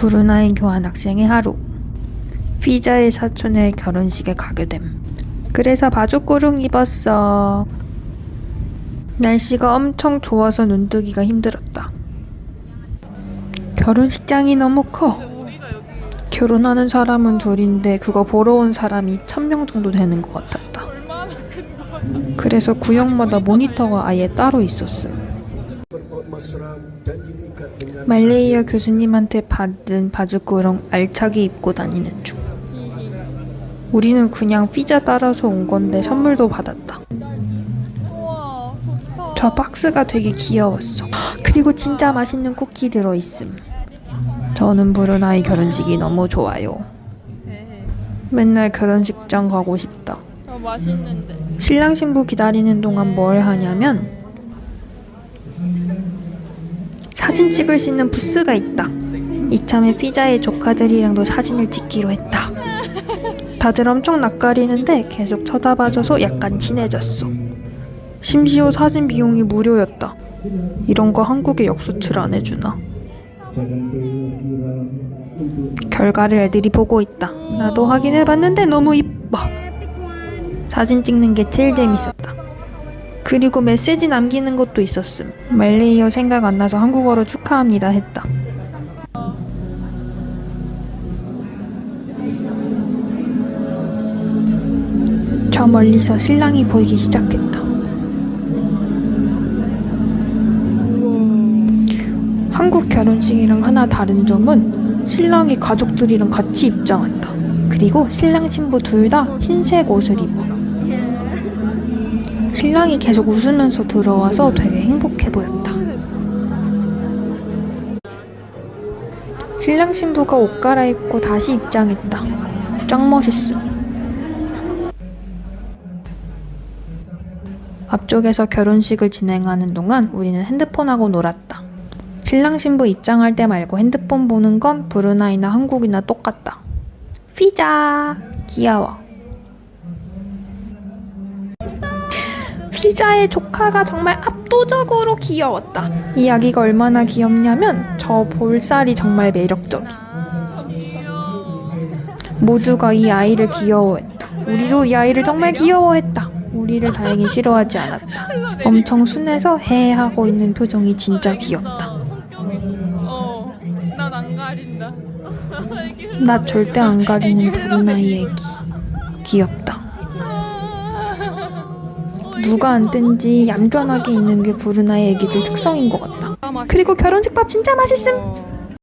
브루나이 교환 학생의 하루. 피자의 사촌의 결혼식에 가게 됨. 그래서 바주꾸릉 입었어. 날씨가 엄청 좋아서 눈뜨기가 힘들었다. 결혼식장이 너무 커. 결혼하는 사람은 둘인데 그거 보러 온 사람이 천 명 정도 되는 것 같았다. 그래서 구역마다 모니터가 아예 따로 있었음. 말레이어 교수님한테 받은 바주꾸렁 알차게 입고 다니는 중. 우리는 그냥 피자 따라서 온 건데 선물도 받았다. 저 박스가 되게 귀여웠어. 그리고 진짜 맛있는 쿠키 들어있음. 저는 브루나이 결혼식이 너무 좋아요. 네. 맨날 결혼식장 가고 싶다. 아 맛있는데. 신랑 신부 기다리는 동안 뭘 하냐면 사진 찍을 수 있는 부스가 있다. 이참에 피자의 조카들이랑도 사진을 찍기로 했다. 다들 엄청 낯가리는데 계속 쳐다봐줘서 약간 친해졌어. 심지어 사진 비용이 무료였다. 이런 거 한국에 역수출 안 해주나? 결과를 애들이 보고 있다. 나도 확인해봤는데 너무 이뻐. 사진 찍는 게 제일 재밌었다. 그리고 메시지 남기는 것도 있었음. 말레이어 생각 안 나서 한국어로 축하합니다 했다. 저 멀리서 신랑이 보이기 시작했다. 한국 결혼식이랑 하나 다른 점은 신랑이 가족들이랑 같이 입장한다. 그리고 신랑 신부 둘 다 흰색 옷을 입어. 신랑이 계속 웃으면서 들어와서 되게 행복해 보였다. 신랑 신부가 옷 갈아입고 다시 입장했다. 짱 멋있어. 앞쪽에서 결혼식을 진행하는 동안 우리는 핸드폰하고 놀았다. 신랑 신부 입장할 때 말고 핸드폰 보는 건 브루나이나 한국이나 똑같다. 피자 귀여워. 피자의 조카가 정말 압도적으로 귀여웠다. 이 아기가 얼마나 귀엽냐면 저 볼살이 정말 매력적이. 모두가 이 아이를 귀여워했다. 우리도 이 아이를 정말 귀여워했다. 우리를 다행히 싫어하지 않았다. 엄청 순해서 해 하고 있는 표정이 진짜 귀엽다. 나 절대 안 가리는 브루나이 애기. 귀엽다. 누가 안 뜬지 얌전하게 있는 게 브루나이 애기들 특성인 것 같다. 그리고 결혼식 밥 진짜 맛있음.